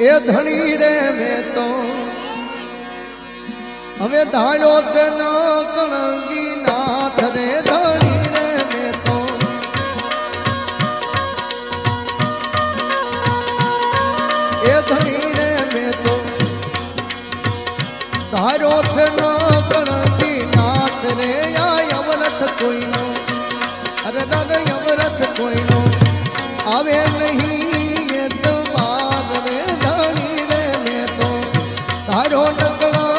એ ધણી રે મેં તો. હવે ધાળ્યો છે ન કણગી નાથ રે, ધણી રે મેં તો. એ ધણી રે મેં તો. ધારો છે ન નાથ રે, આ અવરથ કોઈનો. અરે દાદા અવરથ કોઈનો. આવે નહીં I don't know.